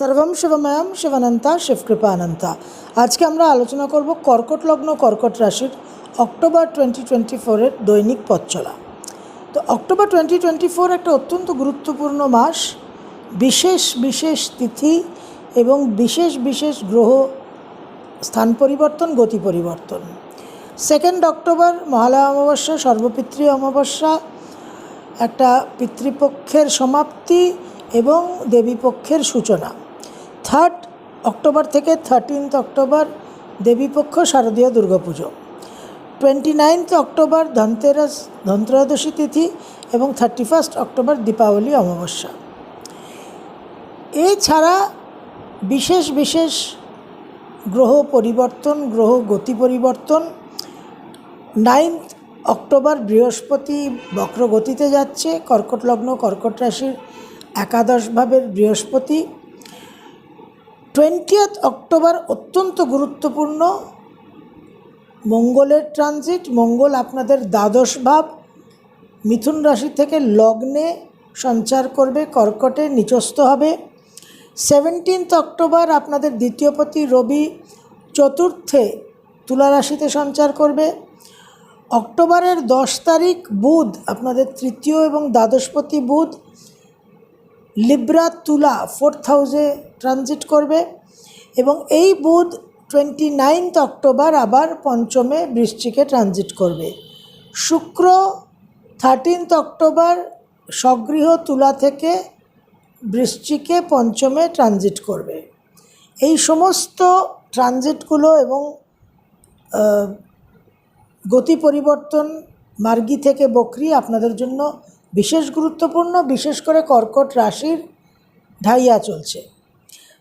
সর্বম শিবময়ম শিবানন্তা শিবকৃপানন্তা। আজকে আমরা আলোচনা করব কর্কট লগ্ন কর্কট রাশির অক্টোবর টোয়েন্টি টোয়েন্টি ফোরের দৈনিক পথ চলা। তো অক্টোবর টোয়েন্টি টোয়েন্টি ফোর একটা অত্যন্ত গুরুত্বপূর্ণ মাস। বিশেষ বিশেষ তিথি এবং বিশেষ বিশেষ গ্রহ স্থান পরিবর্তন, গতি পরিবর্তন। সেকেন্ড অক্টোবর, মহালয়া অমাবস্যা, সর্বপিতৃ অমাবস্যা, একটা পিতৃপক্ষের সমাপ্তি এবং দেবীপক্ষের সূচনা। থার্ড অক্টোবর থেকে থার্টিনথ অক্টোবর দেবীপক্ষ শারদীয় Durga Puja. Twenty ninth October Dhanteras, Dhantrayodashi তিথি এবং থার্টি ফার্স্ট অক্টোবর দীপাবলি অমাবস্যা। এছাড়া বিশেষ বিশেষ গ্রহ পরিবর্তন, গ্রহ গতি পরিবর্তন, নাইন্থ অক্টোবর বৃহস্পতি বক্রগতিতে যাচ্ছে, কর্কট লগ্ন, কর্কট রাশির একাদশ ভাবের বৃহস্পতি টোয়েন্টিয়েথ অক্টোবর অত্যন্ত গুরুত্বপূর্ণ। মঙ্গলের ট্রানজিট মঙ্গল আপনাদের দ্বাদশ ভাব। মিথুন রাশি থেকে লগ্নে সঞ্চার করবে, কর্কটে নিচস্থ হবে। সেভেন্টিন্থ অক্টোবর আপনাদের দ্বিতীয়পতি রবি চতুর্থে তুলা রাশিতে সঞ্চার করবে। অক্টোবরের দশ তারিখ বুধ, আপনাদের তৃতীয় এবং দ্বাদশপতি বুধ। লিব্রা তুলা ফোর্থ হাউসে ট্রানজিট করবে এবং এই বুধ টোয়েন্টি নাইনথ অক্টোবর আবার পঞ্চমে বৃশ্চিকে ট্রানজিট করবে। শুক্র থার্টিনথ অক্টোবর স্বগৃহ তুলা থেকে বৃশ্চিকে পঞ্চমে ট্রানজিট করবে। এই সমস্ত ট্রানজিটগুলো এবং গতি পরিবর্তন মার্গী থেকে বকরি আপনাদের জন্য বিশেষ গুরুত্বপূর্ণ, বিশেষ করে কর্কট রাশির ঢাইয়া চলছে।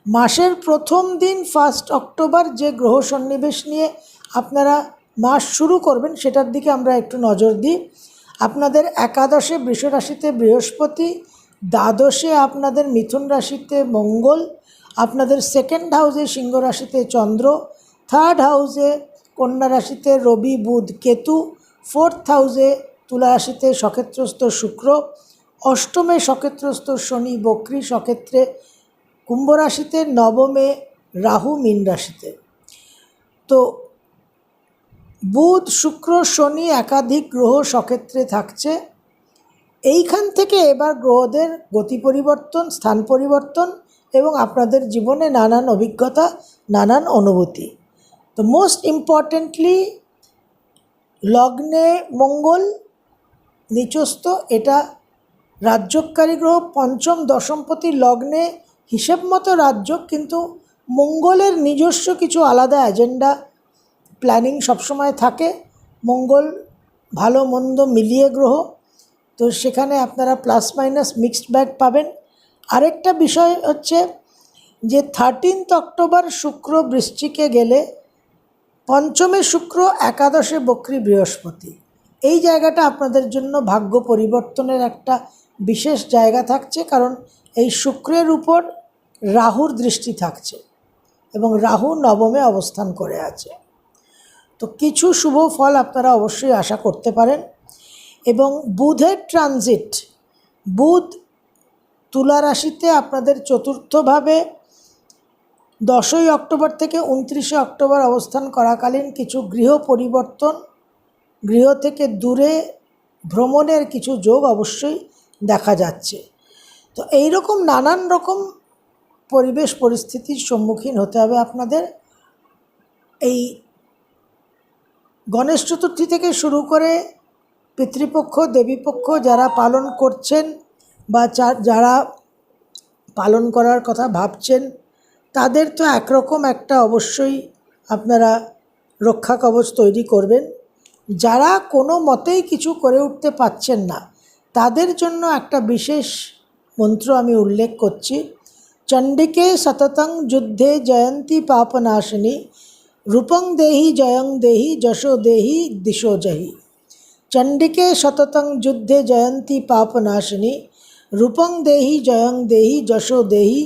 মাসের প্রথম দিন ফার্স্ট অক্টোবর যে গ্রহ সন্নিবেশ নিয়ে আপনারা মাস শুরু করবেন, সেটার দিকে আমরা একটু নজর দিই। আপনাদের একাদশে বৃষ রাশিতে বৃহস্পতি, দ্বাদশে আপনাদের মিথুন রাশিতে মঙ্গল, আপনাদের সেকেন্ড হাউসে সিংহ রাশিতে চন্দ্র থার্ড হাউসে কন্যা রাশিতে রবি, বুধ, কেতু ফোর্থ হাউসে তুলা রাশিতে সক্ষেত্রস্থ শুক্র, অষ্টমে সক্ষেত্রস্থ শনি, বক্রী সক্ষেত্রে কুম্ভ রাশিতে নবমে রাহু, মীন রাশিতে। তো বুধ, শুক্র, শনি একাধিক গ্রহ সক্ষেত্রে থাকছে। এইখান থেকে এবার গ্রহদের গতি পরিবর্তন, স্থান পরিবর্তন এবং আপনাদের জীবনে নানান অভিজ্ঞতা, নানান অনুভূতি। তো মোস্ট ইম্পর্টেন্টলি লগ্নে মঙ্গল নিচস্থ এটা রাজ্যকারী গ্রহ পঞ্চম দশমপতি লগ্নে হিসেব মতো রাজ্য, কিন্তু মঙ্গলের নিজস্ব কিছু আলাদা এজেন্ডা প্ল্যানিং সবসময় থাকে। মঙ্গল ভালো মন্দ মিলিয়ে গ্রহ, তো সেখানে আপনারা প্লাস মাইনাস মিক্সড ব্যাগ পাবেন। আরেকটা বিষয় হচ্ছে যে থার্টিনথ অক্টোবর শুক্র বৃশ্চিকে গেলে পঞ্চমে শুক্র একাদশে বক্রী বৃহস্পতি। এই জায়গাটা আপনাদের জন্য ভাগ্য পরিবর্তনের একটা বিশেষ জায়গা থাকছে, কারণ এই শুক্রের উপর রাহুর দৃষ্টি থাকছে এবং রাহু নবমে অবস্থান করে আছে। তো কিছু শুভ ফল আপনারা অবশ্যই আশা করতে পারেন এবং বুধের ট্রানজিট, বুধ তুলা রাশিতে আপনাদের চতুর্থভাবে দশই অক্টোবর থেকে উনত্রিশে অক্টোবর অবস্থান করাকালীন কিছু গৃহ পরিবর্তন গৃহ থেকে দূরে ভ্রমণের কিছু যোগ অবশ্যই দেখা যাচ্ছে। তো এই রকম নানান রকম পরিবেশ পরিস্থিতির সম্মুখীন হতে হবে আপনাদের। এই গণেশ চতুর্থী থেকে শুরু করে পিতৃপক্ষ, দেবীপক্ষ যারা পালন করছেন বা যারা পালন করার কথা ভাবছেন, তাদের তো একরকম একটা অবশ্যই আপনারা রক্ষা কবচ তৈরি করবেন। যারা কোনো মতেই কিছু করে উঠতে পারছেন না, তাদের জন্য একটা বিশেষ মন্ত্র আমি উল্লেখ করছি। চণ্ডিকে সততং যুদ্ধে জয়ন্তী পাপনাশিনী, রূপং দেহি জয়ং দেহি যশো দেহি দিশো জহি। চণ্ডিকে সততং যুদ্ধে জয়ন্তী পাপনাশিনী, রূপং দেহি জয়ং দেহি যশো দেহি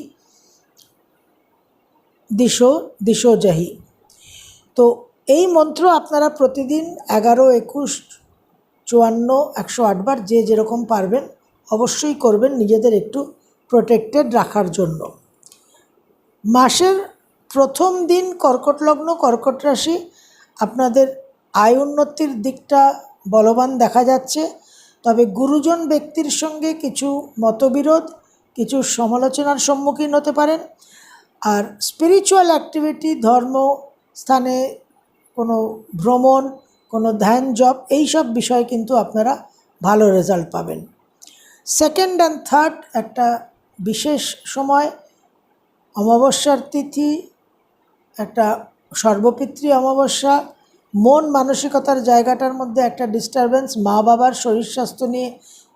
দিশো দিশো জহি। তো এই মন্ত্র আপনারা প্রতিদিন এগারো, একুশ, চুয়ান্ন, একশো আটবার যে যেরকম পারবেন অবশ্যই করবেন নিজেদের একটু প্রোটেক্টেড রাখার জন্য। মাসের প্রথম দিন কর্কট লগ্ন, কর্কট রাশি, আপনাদের আয় উন্নতির দিকটা বলবান দেখা যাচ্ছে। তবে গুরুজন ব্যক্তির সঙ্গে কিছু মতবিরোধ, কিছু সমালোচনার সম্মুখীন হতে পারেন। আর স্পিরিচুয়াল অ্যাক্টিভিটি ধর্ম, স্থানে কোনো ভ্রমণ, কোনো ধ্যান জব এই সব বিষয়ে কিন্তু আপনারা ভালো রেজাল্ট পাবেন। সেকেন্ড অ্যান্ড থার্ড একটা বিশেষ সময়, অমাবস্যার তিথি, একটা সর্বপিতৃ অমাবস্যা, মন মানসিকতার জায়গাটার মধ্যে একটা ডিস্টারবেন্স মা বাবার শরীর স্বাস্থ্য নিয়ে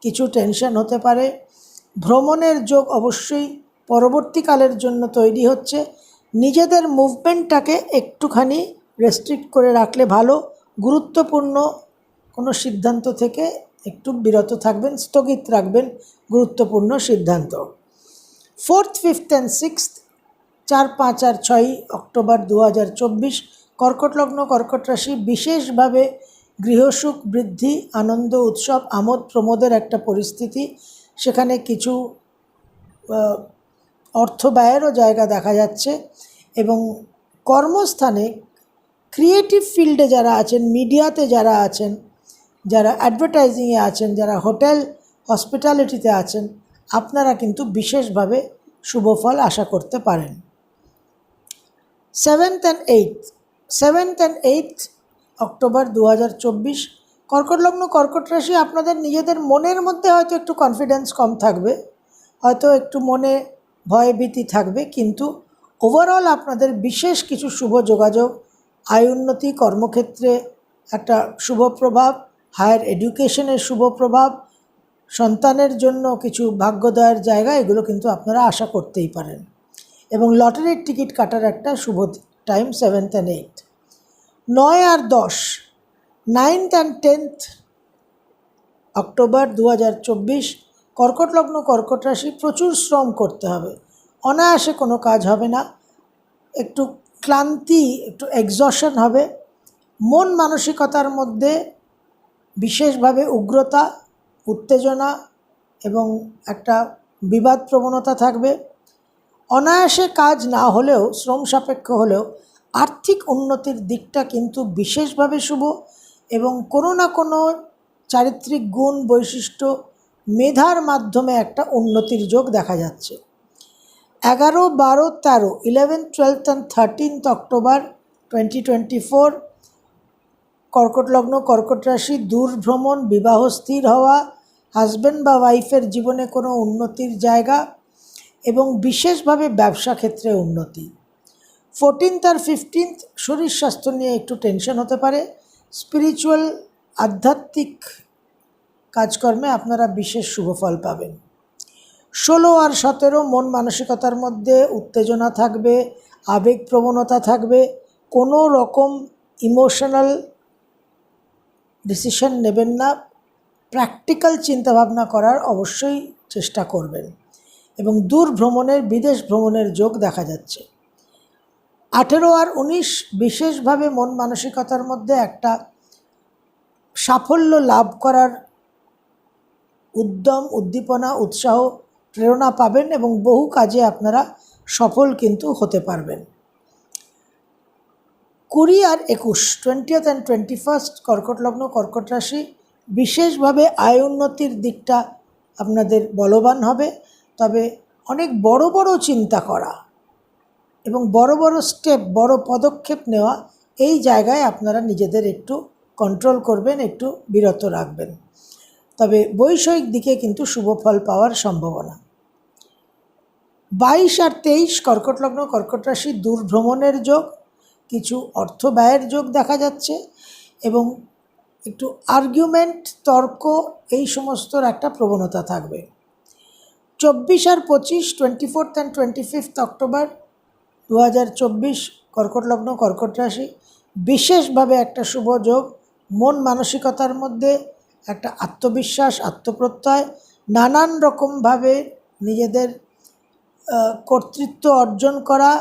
কিছু টেনশন হতে পারে। ভ্রমণের যোগ অবশ্যই পরবর্তীকালের জন্য তৈরি হচ্ছে। নিজেদের মুভমেন্টটাকে একটুখানি রেস্ট্রিক্ট করে রাখলে ভালো। গুরুত্বপূর্ণ কোনো সিদ্ধান্ত থেকে একটু বিরত থাকবেন, স্থগিত রাখবেন গুরুত্বপূর্ণ সিদ্ধান্ত। ফোর্থ ফিফথ অ্যান্ড সিক্সথ চার, পাঁচ আর ছয়ই অক্টোবর দু হাজার চব্বিশ, কর্কট লগ্ন, কর্কট রাশি, বিশেষভাবে গৃহসুখ বৃদ্ধি, আনন্দ, উৎসব, আমোদ, প্রমোদের একটা পরিস্থিতি। সেখানে কিছু অর্থ ব্যয়েরও জায়গা দেখা যাচ্ছে এবং কর্মস্থানে ক্রিয়েটিভ ফিল্ডে যারা আছেন মিডিয়াতে যারা আছেন, যারা অ্যাডভার্টাইজিংয়ে আছেন, যারা হোটেল হসপিটালিটিতে আছেন, আপনারা কিন্তু বিশেষভাবে শুভ ফল আশা করতে পারেন। Seventh and eighth seventh and eighth October দু হাজার চব্বিশ, কর্কট লগ্ন, কর্কট রাশি আপনাদের নিজেদের মনের মধ্যে হয়তো একটু কনফিডেন্স কম থাকবে, হয়তো একটু মনে ভয় ভীতি থাকবে, কিন্তু ওভারঅল আপনাদের বিশেষ কিছু শুভ যোগাযোগ আয় উন্নতি, কর্মক্ষেত্রে একটা শুভ প্রভাব, হায়ার এডুকেশনের শুভ প্রভাব, সন্তানের জন্য কিছু ভাগ্যদয়ের জায়গা, এগুলো কিন্তু আপনারা আশা করতেই পারেন। এবং লটারির টিকিট কাটার একটা শুভ টাইম সেভেন্থ অ্যান্ড এইট নয় আর দশ নাইনথ অ্যান্ড টেন্থ অক্টোবর দু হাজার চব্বিশ, কর্কট লগ্ন, কর্কট রাশি, প্রচুর শ্রম করতে হবে। অনায়াসে কোনো কাজ হবে না। একটু ক্লান্তি, একটু এক্সশন হবে, মন মানসিকতার মধ্যে বিশেষভাবে উগ্রতা, উত্তেজনা এবং একটা বিবাদ প্রবণতা থাকবে। অনায়াসে কাজ না হলেও, শ্রম সাপেক্ষ হলেও আর্থিক উন্নতির দিকটা কিন্তু বিশেষভাবে শুভ এবং কোনো না কোনো চারিত্রিক গুণ, বৈশিষ্ট্য, মেধার মাধ্যমে একটা উন্নতির যোগ দেখা যাচ্ছে। এগারো, বারো, তেরো eleven twelfth and thirteenth October twenty twenty four কর্কট লগ্ন, কর্কট রাশি দূর ভ্রমণ বিবাহ স্থির হওয়া হাজব্যান্ড বা ওয়াইফের জীবনে কোনো উন্নতির জায়গা এবং বিশেষভাবে ব্যবসা ক্ষেত্রে উন্নতি। ফোরটিন্থ আর ফিফটিন্থ শরীর স্বাস্থ্য নিয়ে একটু টেনশন হতে পারে। স্পিরিচুয়াল আধ্যাত্মিক কাজকর্মে আপনারা বিশেষ শুভ ফল পাবেন। ষোলো আর সতেরো, মন মানসিকতার মধ্যে উত্তেজনা থাকবে আবেগ প্রবণতা থাকবে, কোনো রকম ইমোশনাল ডিসিশন নেবেন না প্র্যাকটিক্যাল চিন্তাভাবনা করার অবশ্যই চেষ্টা করবেন। এবং দূর ভ্রমণের, বিদেশ ভ্রমণের যোগ দেখা যাচ্ছে। আঠেরো আর উনিশ, বিশেষভাবে মন মানসিকতার মধ্যে একটা সাফল্য লাভ করার উদ্যম, উদ্দীপনা, উৎসাহ প্রেরণা পাবেন এবং বহু কাজে আপনারা সফল কিন্তু হতে পারবেন। কুড়ি আর একুশ টোয়েন্টিয়েথ অ্যান্ড টোয়েন্টি ফার্স্ট কর্কট লগ্ন, কর্কট রাশি, বিশেষভাবে আয় উন্নতির দিকটা আপনাদের বলবান হবে। তবে অনেক বড় বড় চিন্তা করা এবং বড় বড় স্টেপ বড় পদক্ষেপ নেওয়া এই জায়গায় আপনারা নিজেদের একটু কন্ট্রোল করবেন, একটু বিরত রাখবেন। তবে বৈষয়িক দিকে কিন্তু শুভ ফল পাওয়ার সম্ভাবনা। বাইশ আর তেইশ কর্কট লগ্ন, কর্কট রাশি দূর ভ্রমণের যোগ, কিছু অর্থ ব্যয়ের যোগ দেখা যাচ্ছে এবং একটু আর্গুমেন্ট তর্ক, এই সমস্তর একটা প্রবণতা থাকবে। চব্বিশ আর পঁচিশ twenty fourth and twenty fifth October দু হাজার চব্বিশ কর্কট লগ্ন, কর্কট রাশি, বিশেষভাবে একটা শুভ যোগ, মন মানসিকতার মধ্যে একটা আত্মবিশ্বাস, আত্মপ্রত্যয়, নানান রকমভাবে নিজেদের কর্তৃত্ব অর্জন করা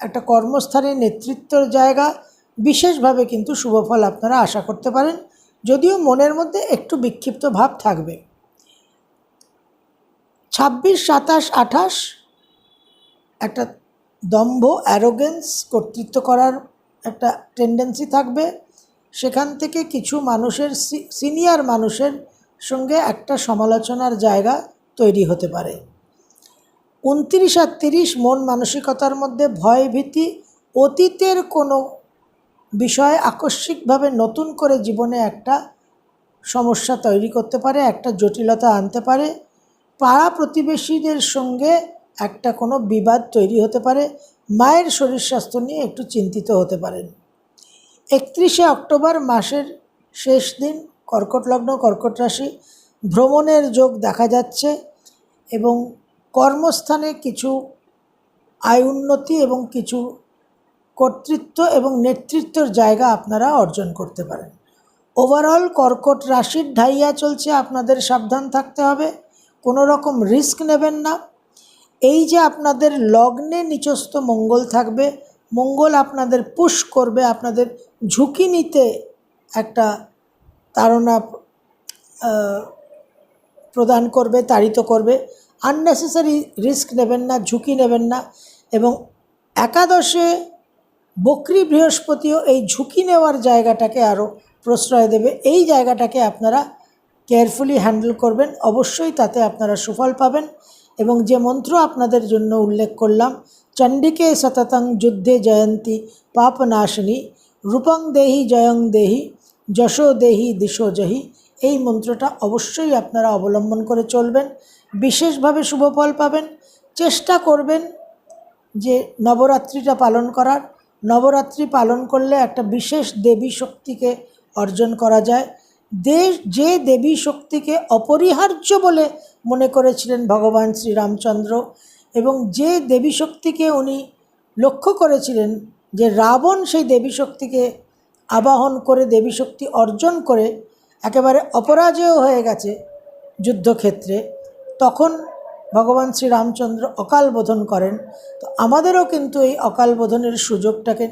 একটা কর্মস্থানে নেতৃত্বর জায়গা, বিশেষভাবে কিন্তু শুভফল আপনারা আশা করতে পারেন, যদিও মনের মধ্যে একটু বিক্ষিপ্ত ভাব থাকবে। ছাব্বিশ, সাতাশ, আঠাশ একটা দম্ভ অ্যারোগেন্স কর্তৃত্ব করার একটা টেন্ডেন্সি থাকবে। সেখান থেকে কিছু মানুষের সিনিয়র মানুষের সঙ্গে একটা সমালোচনার জায়গা তৈরি হতে পারে। উনত্রিশ আর তিরিশ মন মানসিকতার মধ্যে ভয় ভীতি অতীতের কোনো বিষয় আকস্মিকভাবে নতুন করে জীবনে একটা সমস্যা তৈরি করতে পারে, একটা জটিলতা আনতে পারে। পাড়া প্রতিবেশীদের সঙ্গে একটা কোনো বিবাদ তৈরি হতে পারে। মায়ের শরীর স্বাস্থ্য নিয়ে একটু চিন্তিত হতে পারেন। একত্রিশে অক্টোবর মাসের শেষ দিন, কর্কট লগ্ন, কর্কট রাশি, ভ্রমণের যোগ দেখা যাচ্ছে এবং কর্মস্থানে কিছু আয় উন্নতি এবং কিছু কর্তৃত্ব এবং নেতৃত্বের জায়গা আপনারা অর্জন করতে পারেন। ওভারঅল কর্কট রাশির ঢাইয়া চলছে আপনাদের সাবধান থাকতে হবে কোনো রকম রিস্ক নেবেন না। এই যে আপনাদের লগ্নে নিচস্থ মঙ্গল থাকবে মঙ্গল আপনাদের পুশ করবে আপনাদের ঝুঁকি নিতে একটা আহ, প্রদান করবে তাড়িত করবে। আননেসেসারি রিস্ক নেবেন না, ঝুঁকি নেবেন না এবং একাদশে বক্রি বৃহস্পতিও এই ঝুঁকি নেওয়ার জায়গাটাকে আরও প্রশ্রয় দেবে। এই জায়গাটাকে আপনারা কেয়ারফুলি হ্যান্ডেল করবেন। অবশ্যই তাতে আপনারা সুফল পাবেন এবং যে মন্ত্র আপনাদের জন্য উল্লেখ করলাম, চণ্ডিকে সততং যুদ্ধে জয়ন্তী পাপনাশিনী, রূপং দেহি জয়ং দেহি, যশো দেহি দিশো জহি, এই মন্ত্রটা অবশ্যই আপনারা অবলম্বন করে চলবেন। বিশেষভাবে শুভ ফল পাবেন। চেষ্টা করবেন যে নবরাত্রিটা পালন করার। নবরাত্রি পালন করলে একটা বিশেষ দেবী শক্তিকে অর্জন করা যায়। দেশ যে দেবী শক্তিকে অপরিহার্য বলে মনে করেছিলেন ভগবান শ্রীরামচন্দ্র এবং যে দেবী শক্তিকে উনি লক্ষ্য করেছিলেন যে রাবণ সেই দেবী শক্তিকে আবাহন করে, দেবী শক্তি অর্জন করে একেবারে অপরাজেয় হয়ে গেছে যুদ্ধক্ষেত্রে। তখন ভগবান শ্রীরামচন্দ্র অকাল বোধন করেন। তো আমাদেরও কিন্তু এই অকাল বোধনের সুযোগটাকে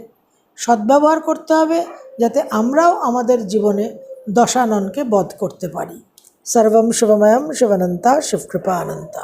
সদ্ব্যবহার করতে হবে, যাতে আমরাও আমাদের জীবনে দশাননকে বধ করতে পারি। সর্বম শুভময়ম শিবনন্তা শিবকৃপা অনন্তা